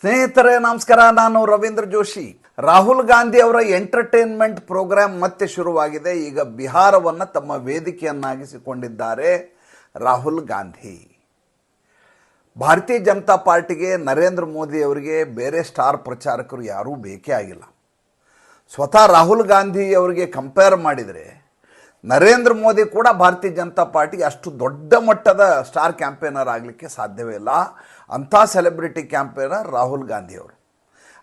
ಸ್ನೇಹಿತರೆ, ನಮಸ್ಕಾರ. ನಾನು ರವೀಂದ್ರ ಜೋಶಿ. ರಾಹುಲ್ ಗಾಂಧಿ ಅವರ ಎಂಟರ್ಟೈನ್ಮೆಂಟ್ ಪ್ರೋಗ್ರಾಂ ಮತ್ತೆ ಶುರುವಾಗಿದೆ. ಈಗ ಬಿಹಾರವನ್ನು ತಮ್ಮ ವೇದಿಕೆಯನ್ನಾಗಿಸಿಕೊಂಡಿದ್ದಾರೆ ರಾಹುಲ್ ಗಾಂಧಿ. ಭಾರತೀಯ ಜನತಾ ಪಾರ್ಟಿಗೆ ನರೇಂದ್ರ ಮೋದಿ ಅವರಿಗೆ ಬೇರೆ ಸ್ಟಾರ್ ಪ್ರಚಾರಕರು ಯಾರೂ ಬೇಕೇ ಆಗಿಲ್ಲ. ಸ್ವತಃ ರಾಹುಲ್ ಗಾಂಧಿ ಅವರಿಗೆ ಕಂಪೇರ್ ಮಾಡಿದರೆ ನರೇಂದ್ರ ಮೋದಿ ಕೂಡ ಭಾರತೀಯ ಜನತಾ ಪಾರ್ಟಿಗೆ ಅಷ್ಟು ದೊಡ್ಡ ಮಟ್ಟದ ಸ್ಟಾರ್ ಕ್ಯಾಂಪೇನರ್ ಆಗಲಿಕ್ಕೆ ಸಾಧ್ಯವೇ ಇಲ್ಲ. ಅಂಥ ಸೆಲೆಬ್ರಿಟಿ ಕ್ಯಾಂಪೇನರ್ ರಾಹುಲ್ ಗಾಂಧಿ ಅವರು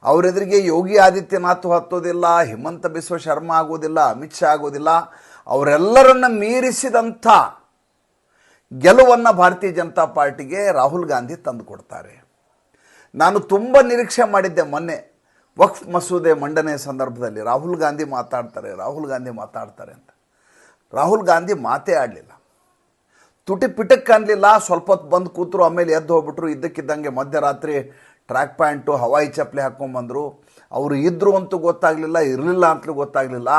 ಅವರೆದುರಿಗೆ ಯೋಗಿ ಆದಿತ್ಯನಾಥ್ ಹತ್ತೋದಿಲ್ಲ, ಹಿಮಂತ ಬಿಸ್ವ ಶರ್ಮಾ ಆಗೋದಿಲ್ಲ, ಅಮಿತ್ ಶಾ ಆಗೋದಿಲ್ಲ. ಅವರೆಲ್ಲರನ್ನ ಮೀರಿಸಿದಂಥ ಗೆಲುವನ್ನು ಭಾರತೀಯ ಜನತಾ ಪಾರ್ಟಿಗೆ ರಾಹುಲ್ ಗಾಂಧಿ ತಂದುಕೊಡ್ತಾರೆ ನಾನು ತುಂಬ ನಿರೀಕ್ಷೆ ಮಾಡಿದ್ದೆ ಮೊನ್ನೆ. ವಕ್ಫ್ ಮಸೂದೆ ಮಂಡನೆ ಸಂದರ್ಭದಲ್ಲಿ ರಾಹುಲ್ ಗಾಂಧಿ ಮಾತಾಡ್ತಾರೆ, ರಾಹುಲ್ ಗಾಂಧಿ ಮಾತಾಡ್ತಾರೆ ಅಂತ. ರಾಹುಲ್ ಗಾಂಧಿ ಮಾತೇ ಆಡಲಿಲ್ಲ. ತುಟಿ ಪಿಟಕ್ಕೆ ಅನ್ನಲಿಲ್ಲ ಸ್ವಲ್ಪ ಹೊತ್ತು ಬಂದು ಕೂತರು, ಆಮೇಲೆ ಎದ್ದು ಹೋಗ್ಬಿಟ್ರು, ಇದ್ದಕ್ಕಿದ್ದಂಗೆ ಮಧ್ಯರಾತ್ರಿ ಟ್ರ್ಯಾಕ್ ಪ್ಯಾಂಟು ಹವಾಯಿ ಚಪ್ಪಲಿ ಹಾಕ್ಕೊಂಬಂದರು ಅವರು ಇದ್ದರು ಅಂತೂ ಗೊತ್ತಾಗಲಿಲ್ಲ, ಇರಲಿಲ್ಲ ಅಂತಲೂ ಗೊತ್ತಾಗಲಿಲ್ಲ.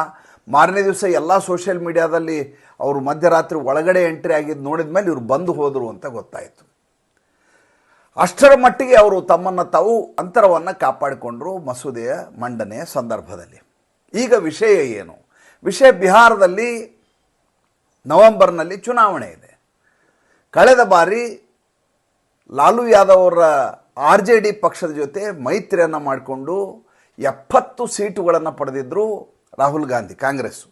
ಮಾರನೇ ದಿವಸ ಎಲ್ಲ ಸೋಷಿಯಲ್ ಮೀಡಿಯಾದಲ್ಲಿ ಅವರು ಮಧ್ಯರಾತ್ರಿ ಒಳಗಡೆ ಎಂಟ್ರಿ ಆಗಿದ್ದು ನೋಡಿದ ಮೇಲೆ ಇವರು ಬಂದು ಹೋದರು ಅಂತ ಗೊತ್ತಾಯಿತು. ಅಷ್ಟರ ಮಟ್ಟಿಗೆ ಅವರು ತಮ್ಮನ್ನು ತಾವು ಅಂತರವನ್ನು ಕಾಪಾಡಿಕೊಂಡರು ಮಸೂದೆಯ ಮಂಡನೆಯ ಸಂದರ್ಭದಲ್ಲಿ. ಈಗ ವಿಷಯ ಏನು? ವಿಷಯ ಬಿಹಾರದಲ್ಲಿ ನವೆಂಬರ್ನಲ್ಲಿ ಚುನಾವಣೆ ಇದೆ. ಕಳೆದ ಬಾರಿ ಲಾಲು ಯಾದವ್ ಅವರ ಆರ್ ಜೆ ಡಿ ಪಕ್ಷದ ಜೊತೆ ಮೈತ್ರಿಯನ್ನು ಮಾಡಿಕೊಂಡು ಎಪ್ಪತ್ತು ಸೀಟುಗಳನ್ನು ಪಡೆದಿದ್ದರು ರಾಹುಲ್ ಗಾಂಧಿ ಕಾಂಗ್ರೆಸ್ಸು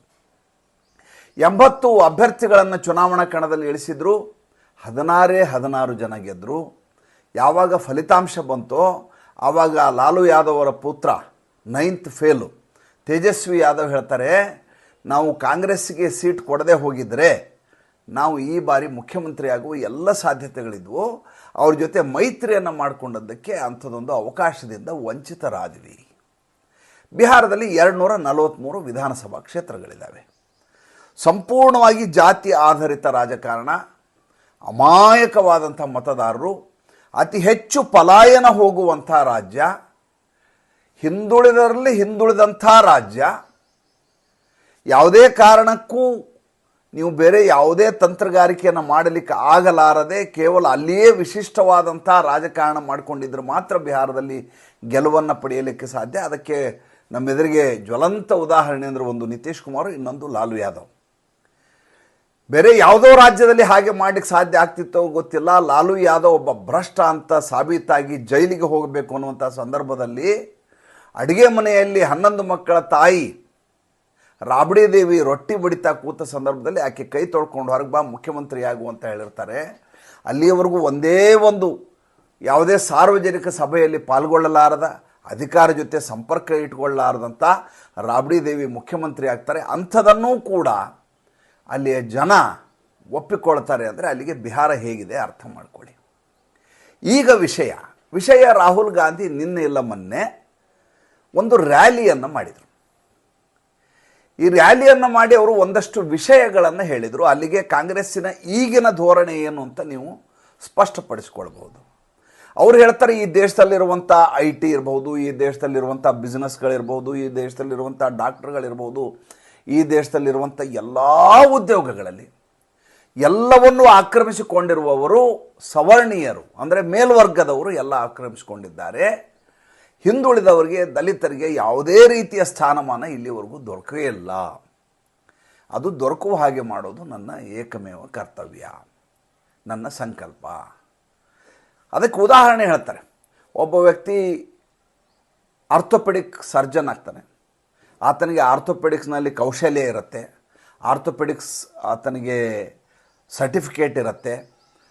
ಎಂಬತ್ತು ಅಭ್ಯರ್ಥಿಗಳನ್ನು ಚುನಾವಣಾ ಕಣದಲ್ಲಿ ಇಳಿಸಿದ್ರು. ಹದಿನಾರೇ ಹದಿನಾರು ಜನ ಗೆದ್ದರು ಯಾವಾಗ ಫಲಿತಾಂಶ ಬಂತೋ ಆವಾಗ ಲಾಲು ಯಾದವ್ ಅವರ ಪುತ್ರ ನೈನ್ತ್ ಫೇಲು. ತೇಜಸ್ವಿ ಯಾದವ್ ಹೇಳ್ತಾರೆ ನಾವು ಕಾಂಗ್ರೆಸ್ಗೆ ಸೀಟ್ ಕೊಡದೆ ಹೋಗಿದ್ದರೆ ನಾವು ಈ ಬಾರಿ ಮುಖ್ಯಮಂತ್ರಿ ಆಗುವ ಎಲ್ಲ ಸಾಧ್ಯತೆಗಳಿದ್ವು. ಅವ್ರ ಜೊತೆ ಮೈತ್ರಿಯನ್ನು ಮಾಡಿಕೊಂಡದ್ದಕ್ಕೆ ಅಂಥದ್ದೊಂದು ಅವಕಾಶದಿಂದ ವಂಚಿತರಾದ್ವಿ. ಬಿಹಾರದಲ್ಲಿ ಎರಡು ನೂರ ನಲವತ್ತ್ಮೂರು ವಿಧಾನಸಭಾ ಕ್ಷೇತ್ರಗಳಿದ್ದಾವೆ ಸಂಪೂರ್ಣವಾಗಿ ಜಾತಿ ಆಧಾರಿತ ರಾಜಕಾರಣ, ಅಮಾಯಕವಾದಂಥ ಮತದಾರರು, ಅತಿ ಹೆಚ್ಚು ಪಲಾಯನ ಹೋಗುವಂಥ ರಾಜ್ಯ, ಹಿಂದುಳಿದರಲ್ಲಿ ಹಿಂದುಳಿದಂಥ ರಾಜ್ಯ ಯಾವುದೇ ಕಾರಣಕ್ಕೂ ನೀವು ಬೇರೆ ಯಾವುದೇ ತಂತ್ರಗಾರಿಕೆಯನ್ನು ಮಾಡಲಿಕ್ಕೆ ಆಗಲಾರದೆ ಕೇವಲ ಅಲ್ಲಿಯೇ ವಿಶಿಷ್ಟವಾದಂಥ ರಾಜಕಾರಣ ಮಾಡಿಕೊಂಡಿದ್ರೆ ಮಾತ್ರ ಬಿಹಾರದಲ್ಲಿ ಗೆಲುವನ್ನು ಪಡೆಯಲಿಕ್ಕೆ ಸಾಧ್ಯ. ಅದಕ್ಕೆ ನಮ್ಮೆದುರಿಗೆ ಜ್ವಲಂತ ಉದಾಹರಣೆ ಅಂದರೆ ಒಂದು ನಿತೀಶ್ ಕುಮಾರ್, ಇನ್ನೊಂದು ಲಾಲು ಯಾದವ್. ಬೇರೆ ಯಾವುದೋ ರಾಜ್ಯದಲ್ಲಿ ಹಾಗೆ ಮಾಡಲಿಕ್ಕೆ ಸಾಧ್ಯ ಆಗ್ತಿತ್ತೋ ಗೊತ್ತಿಲ್ಲ. ಲಾಲು ಯಾದವ್ ಒಬ್ಬ ಭ್ರಷ್ಟ ಅಂತ ಸಾಬೀತಾಗಿ ಜೈಲಿಗೆ ಹೋಗಬೇಕು ಅನ್ನುವಂಥ ಸಂದರ್ಭದಲ್ಲಿ ಅಡುಗೆ ಮನೆಯಲ್ಲಿ ಹನ್ನೊಂದು ಮಕ್ಕಳ ತಾಯಿ ರಾಬಡಿ ದೇವಿ ರೊಟ್ಟಿ ಬಡಿತಾ ಕೂತ ಸಂದರ್ಭದಲ್ಲಿ ಆಕೆ ಕೈ ತೊಳ್ಕೊಂಡು ಹೊರಗೆ ಬಾ ಮುಖ್ಯಮಂತ್ರಿ ಆಗು ಅಂತ ಹೇಳಿರ್ತಾರೆ. ಅಲ್ಲಿಯವರೆಗೂ ಒಂದೇ ಒಂದು ಯಾವುದೇ ಸಾರ್ವಜನಿಕ ಸಭೆಯಲ್ಲಿ ಪಾಲ್ಗೊಳ್ಳಲಾರದ, ಅಧಿಕಾರ ಜೊತೆ ಸಂಪರ್ಕ ಇಟ್ಕೊಳ್ಳಲಾರದಂಥ ರಾಬಡಿ ದೇವಿ ಮುಖ್ಯಮಂತ್ರಿ ಆಗ್ತಾರೆ. ಅಂಥದನ್ನೂ ಕೂಡ ಅಲ್ಲಿಯ ಜನ ಒಪ್ಪಿಕೊಳ್ತಾರೆ ಅಂದರೆ ಅಲ್ಲಿಗೆ ಬಿಹಾರ ಹೇಗಿದೆ ಅರ್ಥ ಮಾಡಿಕೊಳ್ಳಿ. ಈಗ ವಿಷಯ ವಿಷಯ ರಾಹುಲ್ ಗಾಂಧಿ ನಿನ್ನೆ ಇಲ್ಲ ಮೊನ್ನೆ ಒಂದು ರ್ಯಾಲಿಯನ್ನು ಮಾಡಿದರು. ಈ ರ್ಯಾಲಿಯನ್ನು ಮಾಡಿ ಅವರು ಒಂದಷ್ಟು ವಿಷಯಗಳನ್ನು ಹೇಳಿದರು. ಅಲ್ಲಿಗೆ ಕಾಂಗ್ರೆಸ್ಸಿನ ಈಗಿನ ಧೋರಣೆ ಏನು ಅಂತ ನೀವು ಸ್ಪಷ್ಟಪಡಿಸ್ಕೊಳ್ಬೋದು ಅವ್ರು ಹೇಳ್ತಾರೆ, ಈ ದೇಶದಲ್ಲಿರುವಂಥ ಐ ಟಿ ಇರ್ಬೋದು, ಈ ದೇಶದಲ್ಲಿರುವಂಥ ಬಿಸ್ನೆಸ್ಗಳಿರ್ಬೋದು ಈ ದೇಶದಲ್ಲಿರುವಂಥ ಡಾಕ್ಟರ್ಗಳಿರ್ಬೋದು ಈ ದೇಶದಲ್ಲಿರುವಂಥ ಎಲ್ಲ ಉದ್ಯೋಗಗಳಲ್ಲಿ ಎಲ್ಲವನ್ನು ಆಕ್ರಮಿಸಿಕೊಂಡಿರುವವರು ಸವರ್ಣೀಯರು. ಅಂದರೆ ಮೇಲ್ವರ್ಗದವರು ಎಲ್ಲ ಆಕ್ರಮಿಸಿಕೊಂಡಿದ್ದಾರೆ. ಹಿಂದುಳಿದವರಿಗೆ ದಲಿತರಿಗೆ ಯಾವುದೇ ರೀತಿಯ ಸ್ಥಾನಮಾನ ಇಲ್ಲಿವರೆಗೂ ದೊರಕೇ ಇಲ್ಲ. ಅದು ದೊರಕುವ ಹಾಗೆ ಮಾಡೋದು ನನ್ನ ಏಕಮೇವ ಕರ್ತವ್ಯ, ನನ್ನ ಸಂಕಲ್ಪ. ಅದಕ್ಕೆ ಉದಾಹರಣೆ ಹೇಳ್ತಾರೆ. ಒಬ್ಬ ವ್ಯಕ್ತಿ ಆರ್ಥೋಪೆಡಿಕ್ ಸರ್ಜನ್ ಆಗ್ತಾನೆ. ಆತನಿಗೆ ಆರ್ಥೋಪೆಡಿಕ್ಸ್ನಲ್ಲಿ ಕೌಶಲ್ಯ ಇರುತ್ತೆ. ಆರ್ಥೋಪೆಡಿಕ್ಸ್ ಆತನಿಗೆ ಸರ್ಟಿಫಿಕೇಟ್ ಇರುತ್ತೆ.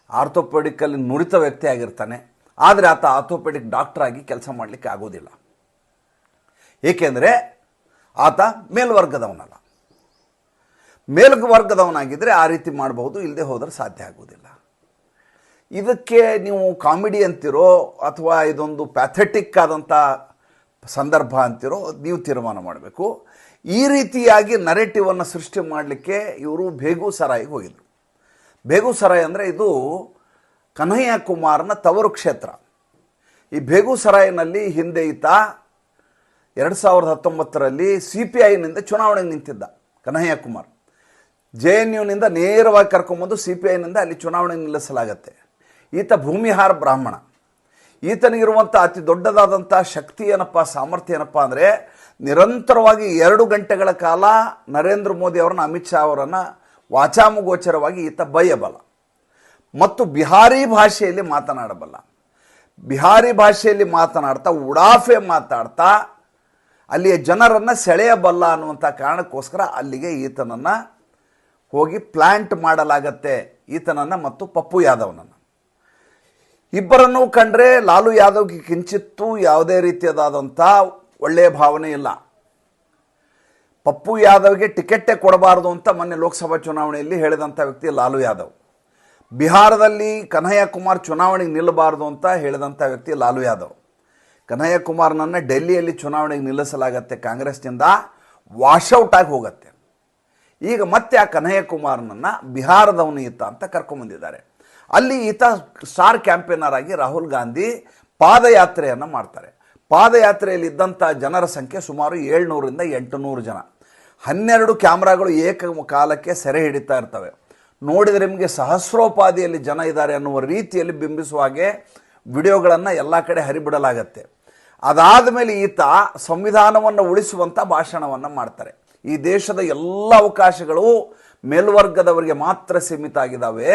ಆರ್ಥೋಪೆಡಿಕಲ್ಲಿ ನುರಿತ ವ್ಯಕ್ತಿ ಆಗಿರ್ತಾನೆ. ಆದರೆ ಆತ ಆರ್ಥೋಪೆಡಿಕ್ ಆಗಿ ಕೆಲಸ ಮಾಡಲಿಕ್ಕೆ ಆಗೋದಿಲ್ಲ. ಏಕೆಂದರೆ ಆತ ಮೇಲ್ವರ್ಗದವನಲ್ಲ. ಮೇಲ್ವರ್ಗದವನಾಗಿದ್ದರೆ ಆ ರೀತಿ ಮಾಡಬಹುದು ಇಲ್ಲದೆ ಹೋದರೆ ಸಾಧ್ಯ ಆಗೋದಿಲ್ಲ. ಇದಕ್ಕೆ ನೀವು ಕಾಮಿಡಿ ಅಂತಿರೋ ಅಥವಾ ಇದೊಂದು ಪ್ಯಾಥೆಟಿಕ್ ಆದಂಥ ಸಂದರ್ಭ ಅಂತಿರೋ, ನೀವು ತೀರ್ಮಾನ ಮಾಡಬೇಕು. ಈ ರೀತಿಯಾಗಿ ನರೇಟಿವನ್ನು ಸೃಷ್ಟಿ ಮಾಡಲಿಕ್ಕೆ ಇವರು ಬೇಗೂಸರಾಯಿಗೆ ಹೋಗಿದ್ರು. ಬೇಗೂಸರಾಯ್ ಅಂದರೆ ಇದು ಕನ್ಹಯ್ಯ ಕುಮಾರ್ನ ತವರು ಕ್ಷೇತ್ರ. ಈ ಬೇಗೂಸರಾಯ್ನಲ್ಲಿ ಹಿಂದೆ ಈತ ಎರಡು ಸಾವಿರದ ಹತ್ತೊಂಬತ್ತರಲ್ಲಿ ಸಿ ಪಿ ಐನಿಂದ ಚುನಾವಣೆಗೆ ನಿಂತಿದ್ದ ಕನ್ಹಯ್ಯ ಕುಮಾರ್ ಜೆ ಎನ್ ಯುನಿಂದ ನೇರವಾಗಿ ಕರ್ಕೊಂಬಂದು ಸಿ ಪಿ ಐನಿಂದ ಅಲ್ಲಿ ಚುನಾವಣೆ ನಿಲ್ಲಿಸಲಾಗತ್ತೆ. ಈತ ಭೂಮಿಹಾರ ಬ್ರಾಹ್ಮಣ. ಈತನಿಗಿರುವಂಥ ಅತಿ ದೊಡ್ಡದಾದಂಥ ಶಕ್ತಿ ಏನಪ್ಪ, ಸಾಮರ್ಥ್ಯ ಏನಪ್ಪ ಅಂದರೆ ನಿರಂತರವಾಗಿ ಎರಡು ಗಂಟೆಗಳ ಕಾಲ ನರೇಂದ್ರ ಮೋದಿ ಅವರನ್ನು, ಅಮಿತ್ ಶಾ ಅವರನ್ನು ವಾಚಾಮುಗೋಚರವಾಗಿ ಈತ ಬಯ್ಯಬಲ್ಲ ಮತ್ತು ಬಿಹಾರಿ ಭಾಷೆಯಲ್ಲಿ ಮಾತನಾಡಬಲ್ಲ. ಬಿಹಾರಿ ಭಾಷೆಯಲ್ಲಿ ಮಾತನಾಡ್ತಾ, ಉಡಾಫೆ ಮಾತಾಡ್ತಾ, ಅಲ್ಲಿಯ ಜನರನ್ನು ಸೆಳೆಯಬಲ್ಲ ಅನ್ನುವಂಥ ಕಾರಣಕ್ಕೋಸ್ಕರ ಅಲ್ಲಿಗೆ ಈತನನ್ನು ಹೋಗಿ ಪ್ಲ್ಯಾಂಟ್ ಮಾಡಲಾಗತ್ತೆ. ಈತನನ್ನು ಮತ್ತು ಪಪ್ಪು ಯಾದವ್ನನ್ನು. ಇಬ್ಬರನ್ನೂ ಕಂಡ್ರೆ ಲಾಲು ಯಾದವ್ಗೆ ಕಿಂಚಿತ್ತೂ ಯಾವುದೇ ರೀತಿಯದಾದಂಥ ಒಳ್ಳೆಯ ಭಾವನೆ ಇಲ್ಲ. ಪಪ್ಪು ಯಾದವ್ಗೆ ಟಿಕೆಟ್ಟೇ ಕೊಡಬಾರದು ಅಂತ ಮೊನ್ನೆ ಲೋಕಸಭಾ ಚುನಾವಣೆಯಲ್ಲಿ ಹೇಳಿದಂಥ ವ್ಯಕ್ತಿ ಲಾಲು ಯಾದವ್. ಬಿಹಾರದಲ್ಲಿ ಕನ್ಹಯ್ಯ ಕುಮಾರ್ ಚುನಾವಣೆಗೆ ನಿಲ್ಲಬಾರದು ಅಂತ ಹೇಳಿದಂಥ ವ್ಯಕ್ತಿ ಲಾಲು ಯಾದವ್. ಕನ್ಹಯ್ಯ ಕುಮಾರ್ನನ್ನು ಡೆಲ್ಲಿಯಲ್ಲಿ ಚುನಾವಣೆಗೆ ನಿಲ್ಲಿಸಲಾಗತ್ತೆ ಕಾಂಗ್ರೆಸ್ನಿಂದ ವಾಶೌಟ್ ಆಗಿ ಹೋಗುತ್ತೆ. ಈಗ ಮತ್ತೆ ಆ ಕನ್ಹಯ್ಯ ಕುಮಾರ್ನನ್ನು ಬಿಹಾರದವನು ಈತ ಅಂತ ಕರ್ಕೊಂಬಂದಿದ್ದಾರೆ. ಅಲ್ಲಿ ಈತ ಸ್ಟಾರ್ ಕ್ಯಾಂಪೇನರ್ ಆಗಿ ರಾಹುಲ್ ಗಾಂಧಿ ಪಾದಯಾತ್ರೆಯನ್ನು ಮಾಡ್ತಾರೆ. ಪಾದಯಾತ್ರೆಯಲ್ಲಿ ಇದ್ದಂಥ ಜನರ ಸಂಖ್ಯೆ ಸುಮಾರು ಏಳ್ನೂರಿಂದ ಎಂಟುನೂರು ಜನ. ಹನ್ನೆರಡು ಕ್ಯಾಮ್ರಾಗಳು ಏಕ ಕಾಲಕ್ಕೆ ಸೆರೆ ಹಿಡಿತಾ ಇರ್ತವೆ. ನೋಡಿದರೆ ನಿಮಗೆ ಸಹಸ್ರೋಪಾದಿಯಲ್ಲಿ ಜನ ಇದ್ದಾರೆ ಅನ್ನುವ ರೀತಿಯಲ್ಲಿ ಬಿಂಬಿಸುವ ಹಾಗೆ ವಿಡಿಯೋಗಳನ್ನು ಎಲ್ಲ ಕಡೆ ಹರಿಬಿಡಲಾಗತ್ತೆ. ಅದಾದ ಮೇಲೆ ಈತ ಸಂವಿಧಾನವನ್ನು ಉಳಿಸುವಂಥ ಭಾಷಣವನ್ನು ಮಾಡ್ತಾರೆ. ಈ ದೇಶದ ಎಲ್ಲ ಅವಕಾಶಗಳು ಮೇಲ್ವರ್ಗದವರಿಗೆ ಮಾತ್ರ ಸೀಮಿತ ಆಗಿದ್ದಾವೆ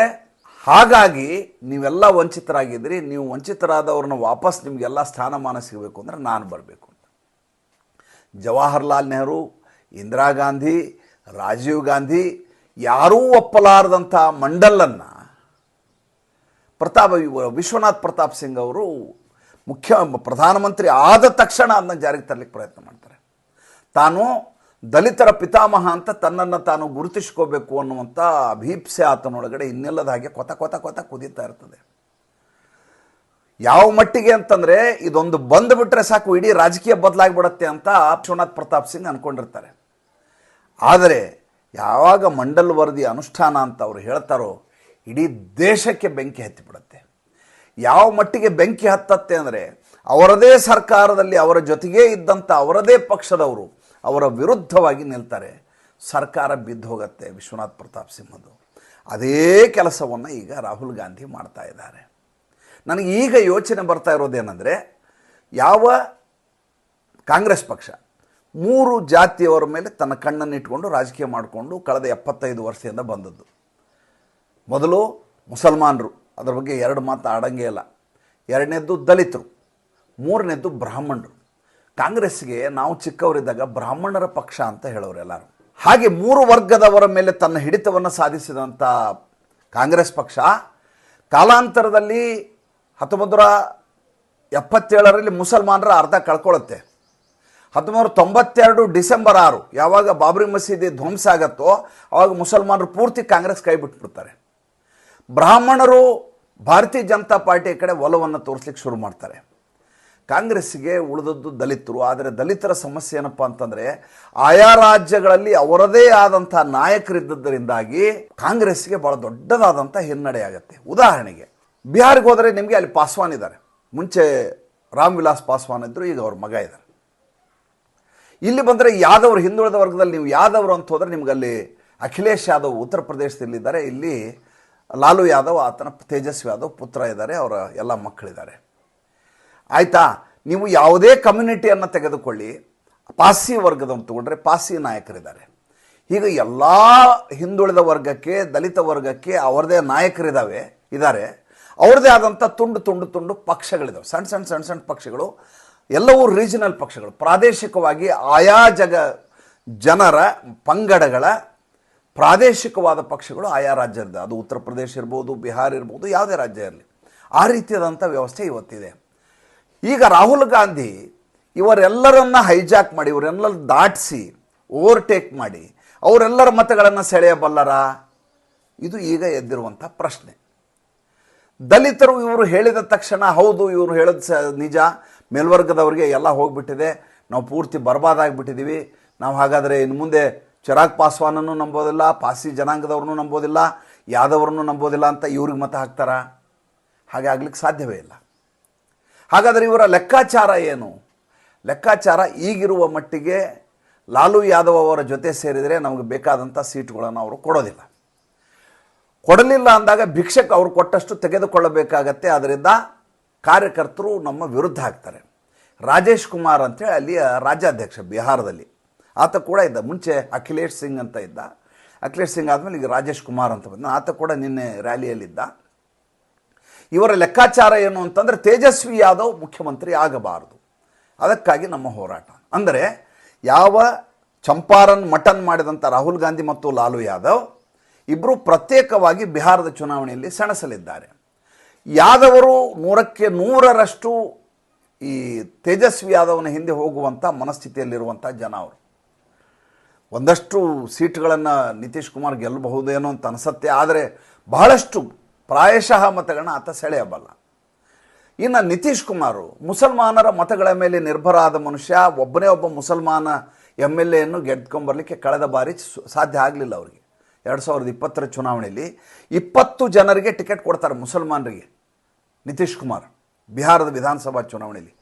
ಹಾಗಾಗಿ ನೀವೆಲ್ಲ ವಂಚಿತರಾಗಿದ್ದೀರಿ ನೀವು ವಂಚಿತರಾದವ್ರನ್ನ ವಾಪಸ್ ನಿಮಗೆಲ್ಲ ಸ್ಥಾನಮಾನ ಸಿಗಬೇಕು ಅಂದರೆ ನಾನು ಬರಬೇಕು ಅಂತ. ಜವಾಹರ್ಲಾಲ್ ನೆಹರು, ಇಂದಿರಾ ಗಾಂಧಿ, ರಾಜೀವ್ ಗಾಂಧಿ ಯಾರೂ ಒಪ್ಪಲಾರದಂಥ ಮಂಡಲನ್ನು ಪ್ರತಾಪ್ ವಿಶ್ವನಾಥ್ ಪ್ರತಾಪ್ ಸಿಂಗ್ ಅವರು ಮುಖ್ಯ ಪ್ರಧಾನಮಂತ್ರಿ ಆದ ತಕ್ಷಣ ಅದನ್ನ ಜಾರಿಗೆ ತರಲಿಕ್ಕೆ ಪ್ರಯತ್ನ ಮಾಡ್ತಾರೆ. ತಾನು ದಲಿತರ ಪಿತಾಮಹ ಅಂತ ತನ್ನನ್ನು ತಾನು ಗುರುತಿಸ್ಕೋಬೇಕು ಅನ್ನುವಂಥ ಅಭೀಪ್ಸೆ ಆತನೊಳಗಡೆ ಇನ್ನೆಲ್ಲದ ಹಾಗೆ ಕೊತ ಕೊತ ಕೊತ ಕುದೀತಾ ಇರ್ತದೆ. ಯಾವ ಮಟ್ಟಿಗೆ ಅಂತಂದರೆ ಇದೊಂದು ಬಂದುಬಿಟ್ರೆ ಸಾಕು, ಇಡೀ ರಾಜಕೀಯ ಬದಲಾಗಿಬಿಡತ್ತೆ ಅಂತ ವಿಶ್ವನಾಥ್ ಪ್ರತಾಪ್ ಸಿಂಗ್ ಅಂದ್ಕೊಂಡಿರ್ತಾರೆ ಆದರೆ ಯಾವಾಗ ಮಂಡಲ್ ವರದಿ ಅನುಷ್ಠಾನ ಅಂತ ಅವರು ಹೇಳ್ತಾರೋ, ಇಡೀ ದೇಶಕ್ಕೆ ಬೆಂಕಿ ಹತ್ತಿಬಿಡುತ್ತೆ. ಯಾವ ಮಟ್ಟಿಗೆ ಬೆಂಕಿ ಹತ್ತತ್ತೆ ಅಂದರೆ, ಅವರದೇ ಸರ್ಕಾರದಲ್ಲಿ ಅವರ ಜೊತೆಗೇ ಇದ್ದಂಥ ಅವರದೇ ಪಕ್ಷದವರು ಅವರ ವಿರುದ್ಧವಾಗಿ ನಿಲ್ತಾರೆ. ಸರ್ಕಾರ ಬಿದ್ದು ಹೋಗುತ್ತೆ ವಿಶ್ವನಾಥ್ ಪ್ರತಾಪ್ ಸಿಂಹದು ಅದೇ ಕೆಲಸವನ್ನು ಈಗ ರಾಹುಲ್ ಗಾಂಧಿ ಮಾಡ್ತಾ ಇದ್ದಾರೆ. ನನಗೆ ಈಗ ಯೋಚನೆ ಬರ್ತಾ ಇರೋದೇನೆಂದರೆ, ಯಾವ ಕಾಂಗ್ರೆಸ್ ಪಕ್ಷ ಮೂರು ಜಾತಿಯವರ ಮೇಲೆ ತನ್ನ ಕಣ್ಣನ್ನು ಇಟ್ಕೊಂಡು ರಾಜಕೀಯ ಮಾಡಿಕೊಂಡು ಕಳೆದ ಎಪ್ಪತ್ತೈದು ವರ್ಷದಿಂದ ಬಂದದ್ದು. ಮೊದಲು ಮುಸಲ್ಮಾನರು, ಅದರ ಬಗ್ಗೆ ಎರಡು ಮಾತು ಆಡಂಗೇ ಇಲ್ಲ. ಎರಡನೇದ್ದು ದಲಿತರು, ಮೂರನೇದ್ದು ಬ್ರಾಹ್ಮಣರು. ಕಾಂಗ್ರೆಸ್ಗೆ ನಾವು ಚಿಕ್ಕವರಿದ್ದಾಗ ಬ್ರಾಹ್ಮಣರ ಪಕ್ಷ ಅಂತ ಹೇಳೋರು ಎಲ್ಲರೂ. ಹಾಗೆ ಮೂರು ವರ್ಗದವರ ಮೇಲೆ ತನ್ನ ಹಿಡಿತವನ್ನು ಸಾಧಿಸಿದಂಥ ಕಾಂಗ್ರೆಸ್ ಪಕ್ಷ, ಕಾಲಾಂತರದಲ್ಲಿ ಹತ್ತೊಂಬತ್ತು ನೂರ ಎಪ್ಪತ್ತೇಳರಲ್ಲಿ ಮುಸಲ್ಮಾನರ ಅರ್ಧ ಕಳ್ಕೊಳ್ಳುತ್ತೆ. ಹತ್ತೊಂಬತ್ತು ತೊಂಬತ್ತೆರಡು ಡಿಸೆಂಬರ್ ಆರು ಯಾವಾಗ ಬಾಬ್ರಿ ಮಸೀದಿ ಧ್ವಂಸ ಆಗತ್ತೋ ಆವಾಗ ಮುಸಲ್ಮಾನರು ಪೂರ್ತಿ ಕಾಂಗ್ರೆಸ್ ಕೈ ಬಿಟ್ಬಿಡ್ತಾರೆ. ಬ್ರಾಹ್ಮಣರು ಭಾರತೀಯ ಜನತಾ ಪಾರ್ಟಿಯ ಕಡೆ ಒಲವನ್ನು ತೋರಿಸ್ಲಿಕ್ಕೆ ಶುರು ಮಾಡ್ತಾರೆ. ಕಾಂಗ್ರೆಸ್ಗೆ ಉಳಿದದ್ದು ದಲಿತರು, ಆದರೆ ದಲಿತರ ಸಮಸ್ಯೆ ಏನಪ್ಪ ಅಂತಂದರೆ, ಆಯಾ ರಾಜ್ಯಗಳಲ್ಲಿ ಅವರದೇ ಆದಂಥ ನಾಯಕರಿದ್ದದ್ದರಿಂದಾಗಿ ಕಾಂಗ್ರೆಸ್ಗೆ ಭಾಳ ದೊಡ್ಡದಾದಂಥ ಹಿನ್ನಡೆ ಆಗುತ್ತೆ. ಉದಾಹರಣೆಗೆ, ಬಿಹಾರಿಗೆ ಹೋದರೆ ನಿಮಗೆ ಅಲ್ಲಿ ಪಾಸ್ವಾನ್ ಇದ್ದಾರೆ. ಮುಂಚೆ ರಾಮ್ ವಿಲಾಸ್ ಪಾಸ್ವಾನ್ ಇದ್ದರು ಈಗ ಅವ್ರ ಮಗ ಇದ್ದಾರೆ. ಇಲ್ಲಿ ಬಂದರೆ ಯಾದವರು, ಹಿಂದುಳಿದ ವರ್ಗದಲ್ಲಿ ನೀವು ಯಾದವರು ಅಂತ ಹೋದರೆ ನಿಮಗಲ್ಲಿ ಅಖಿಲೇಶ್ ಯಾದವ್ ಉತ್ತರ ಪ್ರದೇಶದಲ್ಲಿದ್ದಾರೆ. ಇಲ್ಲಿ ಲಾಲು ಯಾದವ್, ಆತನ ತೇಜಸ್ವಿ ಯಾದವ್ ಪುತ್ರ ಇದ್ದಾರೆ, ಅವರ ಎಲ್ಲ ಮಕ್ಕಳಿದ್ದಾರೆ. ಆಯಿತಾ? ನೀವು ಯಾವುದೇ ಕಮ್ಯುನಿಟಿಯನ್ನು ತೆಗೆದುಕೊಳ್ಳಿ ಪಾಸಿ ವರ್ಗದವ್ರು ತಗೊಂಡ್ರೆ ಪಾಸಿ ನಾಯಕರಿದ್ದಾರೆ. ಈಗ ಎಲ್ಲ ಹಿಂದುಳಿದ ವರ್ಗಕ್ಕೆ, ದಲಿತ ವರ್ಗಕ್ಕೆ ಅವರದೇ ನಾಯಕರಿದ್ದಾವೆ, ಇದ್ದಾರೆ. ಅವ್ರದ್ದೇ ಆದಂಥ ತುಂಡು ತುಂಡು ತುಂಡು ಪಕ್ಷಗಳಿದ್ದಾವೆ. ಸಣ್ಣ ಸಣ್ಣ ಸಣ್ಣ ಸಣ್ಣ ಪಕ್ಷಗಳು ಎಲ್ಲವೂ ರೀಜನಲ್ ಪಕ್ಷಗಳು. ಪ್ರಾದೇಶಿಕವಾಗಿ ಆಯಾ ಜಗ, ಜನರ ಪಂಗಡಗಳ ಪ್ರಾದೇಶಿಕವಾದ ಪಕ್ಷಗಳು ಆಯಾ ರಾಜ್ಯದ ಅದು ಉತ್ತರ ಪ್ರದೇಶ ಇರ್ಬೋದು, ಬಿಹಾರ್ ಇರ್ಬೋದು, ಯಾವುದೇ ರಾಜ್ಯ ಇರಲಿ. ಆ ರೀತಿಯಾದಂಥ ವ್ಯವಸ್ಥೆ ಇವತ್ತಿದೆ. ಈಗ ರಾಹುಲ್ ಗಾಂಧಿ ಇವರೆಲ್ಲರನ್ನ ಹೈಜಾಕ್ ಮಾಡಿ ಇವರೆಲ್ಲ ದಾಟಿಸಿ, ಓವರ್ಟೇಕ್ ಮಾಡಿ, ಅವರೆಲ್ಲರ ಮತಗಳನ್ನು ಸೆಳೆಯಬಲ್ಲರ? ಇದು ಈಗ ಎದ್ದಿರುವಂಥ ಪ್ರಶ್ನೆ. ದಲಿತರು ಇವರು ಹೇಳಿದ ತಕ್ಷಣ, ಹೌದು, ಇವರು ಹೇಳೋದು ಸ, ನಿಜ. ಮೇಲ್ವರ್ಗದವರಿಗೆ ಎಲ್ಲ ಹೋಗ್ಬಿಟ್ಟಿದೆ. ನಾವು ಪೂರ್ತಿ ಬರ್ಬಾದಾಗಿಬಿಟ್ಟಿದ್ದೀವಿ ನಾವು ಹಾಗಾದರೆ ಇನ್ನು ಮುಂದೆ ಚಿರಾಗ್ ಪಾಸ್ವಾನನ್ನು ನಂಬೋದಿಲ್ಲ ಪಾಸಿ ಜನಾಂಗದವ್ರನ್ನೂ ನಂಬೋದಿಲ್ಲ, ಯಾದವ್ರನ್ನು ನಂಬೋದಿಲ್ಲ ಅಂತ ಇವ್ರಿಗೆ ಮತ ಹಾಕ್ತಾರ? ಹಾಗೆ ಆಗ್ಲಿಕ್ಕೆ ಸಾಧ್ಯವೇ ಇಲ್ಲ. ಹಾಗಾದರೆ ಇವರ ಲೆಕ್ಕಾಚಾರ ಏನು? ಲೆಕ್ಕಾಚಾರ ಈಗಿರುವ ಮಟ್ಟಿಗೆ ಲಾಲು ಯಾದವ್ ಅವರ ಜೊತೆ ಸೇರಿದರೆ ನಮಗೆ ಬೇಕಾದಂಥ ಸೀಟುಗಳನ್ನು ಅವರು ಕೊಡೋದಿಲ್ಲ. ಕೊಡಲಿಲ್ಲ ಅಂದಾಗ ಭಿಕ್ಷಕ್ಕೆ ಅವರು ಕೊಟ್ಟಷ್ಟು ತೆಗೆದುಕೊಳ್ಳಬೇಕಾಗತ್ತೆ. ಅದರಿಂದ ಕಾರ್ಯಕರ್ತರು ನಮ್ಮ ವಿರುದ್ಧ ಆಗ್ತಾರೆ. ರಾಜೇಶ್ ಕುಮಾರ್ ಅಂತೇಳಿ ಅಲ್ಲಿಯ ರಾಜ್ಯಾಧ್ಯಕ್ಷ ಬಿಹಾರದಲ್ಲಿ. ಆತ ಕೂಡ ಇದ್ದ. ಮುಂಚೆ ಅಖಿಲೇಶ್ ಸಿಂಗ್ ಅಂತ ಇದ್ದ. ಅಖಿಲೇಶ್ ಸಿಂಗ್ ಆದಮೇಲೆ ಈಗ ರಾಜೇಶ್ ಕುಮಾರ್ ಅಂತ ಬಂದ. ಆತ ಕೂಡ ನಿನ್ನೆ ರ್ಯಾಲಿಯಲ್ಲಿದ್ದ. ಇವರ ಲೆಕ್ಕಾಚಾರ ಏನು ಅಂತಂದರೆ ತೇಜಸ್ವಿ ಯಾದವ್ ಮುಖ್ಯಮಂತ್ರಿ ಆಗಬಾರದು. ಅದಕ್ಕಾಗಿ ನಮ್ಮ ಹೋರಾಟ. ಅಂದರೆ ಯಾವ ಚಂಪಾರನ್ ಮಟನ್ ಮಾಡಿದಂಥ ರಾಹುಲ್ ಗಾಂಧಿ ಮತ್ತು ಲಾಲು ಯಾದವ್ ಇಬ್ಬರು ಪ್ರತ್ಯೇಕವಾಗಿ ಬಿಹಾರದ ಚುನಾವಣೆಯಲ್ಲಿ ಸೆಣಸಲಿದ್ದಾರೆ. ಯಾದವರು ನೂರಕ್ಕೆ ನೂರರಷ್ಟು ಈ ತೇಜಸ್ವಿ ಯಾದವನ ಹಿಂದೆ ಹೋಗುವಂಥ ಮನಸ್ಥಿತಿಯಲ್ಲಿರುವಂಥ ಜನ ಅವರು. ಒಂದಷ್ಟು ಸೀಟ್ಗಳನ್ನು ನಿತೀಶ್ ಕುಮಾರ್ ಗೆಲ್ಲಬಹುದೇನೋ ಅಂತ ಅನಿಸತ್ತೆ, ಆದರೆ ಬಹಳಷ್ಟು ಪ್ರಾಯಶಃ ಮತಗಳನ್ನ ಆತ ಸೆಳೆಯಬಲ್ಲ. ಇನ್ನು ನಿತೀಶ್ ಕುಮಾರು ಮುಸಲ್ಮಾನರ ಮತಗಳ ಮೇಲೆ ನಿರ್ಭರ ಆದ ಮನುಷ್ಯ, ಒಬ್ಬನೇ ಒಬ್ಬ ಮುಸಲ್ಮಾನ ಎಂ ಎಲ್ ಎಯನ್ನು ಗೆದ್ಕೊಂಬರ್ಲಿಕ್ಕೆ ಕಳೆದ ಬಾರಿ ಸಾಧ್ಯ ಆಗಲಿಲ್ಲ ಅವರಿಗೆ. ಎರಡು ಸಾವಿರದ ಇಪ್ಪತ್ತರ ಚುನಾವಣೆಯಲ್ಲಿ ಇಪ್ಪತ್ತು ಜನರಿಗೆ ಟಿಕೆಟ್ ಕೊಡ್ತಾರೆ ಮುಸಲ್ಮಾನರಿಗೆ. ನಿತೀಶ್ ಕುಮಾರ್, ಬಿಹಾರದ ವಿಧಾನಸಭಾ ಚುನಾವಣೆಯಲ್ಲಿ.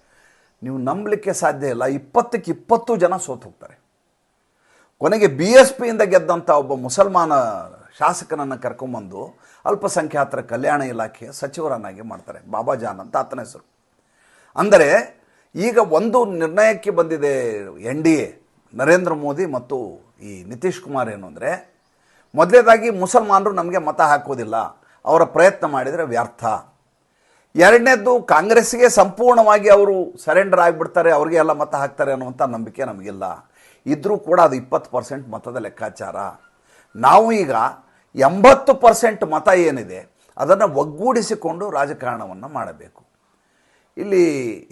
ನೀವು ನಂಬಲಿಕ್ಕೆ ಸಾಧ್ಯ ಇಲ್ಲ, ಇಪ್ಪತ್ತಕ್ಕೆ ಇಪ್ಪತ್ತು ಜನ ಸೋತು ಹೋಗ್ತಾರೆ. ಕೊನೆಗೆ ಬಿ ಎಸ್ ಪಿಯಿಂದ ಗೆದ್ದಂಥ ಒಬ್ಬ ಮುಸಲ್ಮಾನ ಶಾಸಕನನ್ನು ಕರ್ಕೊಂಬಂದು ಅಲ್ಪಸಂಖ್ಯಾತರ ಕಲ್ಯಾಣ ಇಲಾಖೆಯ ಸಚಿವರನ್ನಾಗಿ ಮಾಡ್ತಾರೆ, ಬಾಬಾ ಜಾನ್ ಅಂತ ಆತನ ಹೆಸರು. ಅಂದರೆ ಈಗ ಒಂದು ನಿರ್ಣಯಕ್ಕೆ ಬಂದಿದೆ N D A, Narendra Modi ಮತ್ತು ಈ ನಿತೀಶ್ ಕುಮಾರ್ ಏನು ಅಂದರೆ ಮೊದಲೇದಾಗಿ ಮುಸಲ್ಮಾನರು ನಮಗೆ ಮತ ಹಾಕೋದಿಲ್ಲ. ಅವರ ಪ್ರಯತ್ನ ಮಾಡಿದರೆ ವ್ಯರ್ಥ. ಎರಡನೇದ್ದು ಕಾಂಗ್ರೆಸ್ಗೆ ಸಂಪೂರ್ಣವಾಗಿ ಅವರು ಸರೆಂಡರ್ ಆಗಿಬಿಡ್ತಾರೆ, ಅವ್ರಿಗೆ ಎಲ್ಲ ಮತ ಹಾಕ್ತಾರೆ ಅನ್ನುವಂಥ ನಂಬಿಕೆ ನಮಗಿಲ್ಲ. ಇದ್ದರೂ ಕೂಡ ಅದು ಇಪ್ಪತ್ತು ಪರ್ಸೆಂಟ್ ಮತದ ಲೆಕ್ಕಾಚಾರ. ನಾವು ಈಗ ಎಂಬತ್ತು ಪರ್ಸೆಂಟ್ ಮತ ಏನಿದೆ, ಅದನ್ನು ಒಗ್ಗೂಡಿಸಿಕೊಂಡು ರಾಜಕಾರಣವನ್ನು ಮಾಡಬೇಕು. ಇಲ್ಲಿ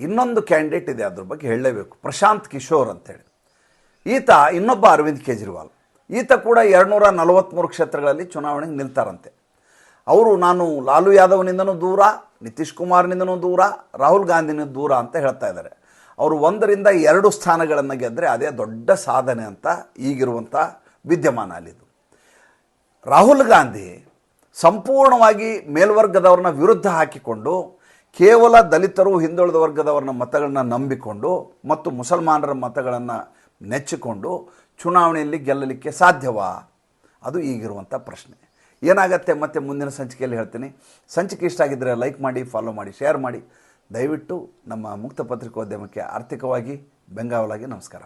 ಇನ್ನೊಂದು ಕ್ಯಾಂಡಿಡೇಟ್ ಇದೆ ಅದ್ರ ಬಗ್ಗೆ ಹೇಳಲೇಬೇಕು. ಪ್ರಶಾಂತ್ ಕಿಶೋರ್ ಅಂತೇಳಿ ಈತ ಇನ್ನೊಬ್ಬ ಅರವಿಂದ್ ಕೇಜ್ರಿವಾಲ್. ಈತ ಕೂಡ ಎರಡುನೂರ ನಲವತ್ತ್ಮೂರು ಕ್ಷೇತ್ರಗಳಲ್ಲಿ ಚುನಾವಣೆಗೆ ನಿಲ್ತಾರಂತೆ. ಅವರು ನಾನು ಲಾಲು ಯಾದವ್ನಿಂದನೂ ದೂರ, ನಿತೀಶ್ ಕುಮಾರ್ನಿಂದನೂ ದೂರ, ರಾಹುಲ್ ಗಾಂಧಿನೂ ದೂರ ಅಂತ ಹೇಳ್ತಾ ಇದ್ದಾರೆ. ಅವರು ಒಂದರಿಂದ ಎರಡು ಸ್ಥಾನಗಳನ್ನು ಗೆದ್ದರೆ ಅದೇ ದೊಡ್ಡ ಸಾಧನೆ ಅಂತ ಈಗಿರುವಂಥ ವಿದ್ಯಮಾನ ಅಲ್ಲಿದು. ರಾಹುಲ್ ಗಾಂಧಿ ಸಂಪೂರ್ಣವಾಗಿ ಮೇಲ್ವರ್ಗದವ್ರನ್ನ ವಿರುದ್ಧ ಹಾಕಿಕೊಂಡು, ಕೇವಲ ದಲಿತರು ಹಿಂದುಳಿದ ವರ್ಗದವ್ರನ್ನ ಮತಗಳನ್ನ ನಂಬಿಕೊಂಡು ಮತ್ತು ಮುಸಲ್ಮಾನರ ಮತಗಳನ್ನು ನೆಚ್ಚಿಕೊಂಡು ಚುನಾವಣೆಯಲ್ಲಿ ಗೆಲ್ಲಲಿಕ್ಕೆ ಸಾಧ್ಯವಾ? ಅದು ಈಗಿರುವಂಥ ಪ್ರಶ್ನೆ. ಏನಾಗತ್ತೆ ಮತ್ತೆ ಮುಂದಿನ ಸಂಚಿಕೆಯಲ್ಲಿ ಹೇಳ್ತೀನಿ. ಸಂಚಿಕೆ ಇಷ್ಟ ಆಗಿದ್ದರೆ ಲೈಕ್ ಮಾಡಿ ಫಾಲೋ ಮಾಡಿ ಶೇರ್ ಮಾಡಿ. ದಯವಿಟ್ಟು ನಮ್ಮ ಮುಕ್ತ ಪತ್ರಿಕೋದ್ಯಮಕ್ಕೆ ಆರ್ಥಿಕವಾಗಿ ಬೆಂಗಾವಲಾಗಿ ನಮಸ್ಕಾರ.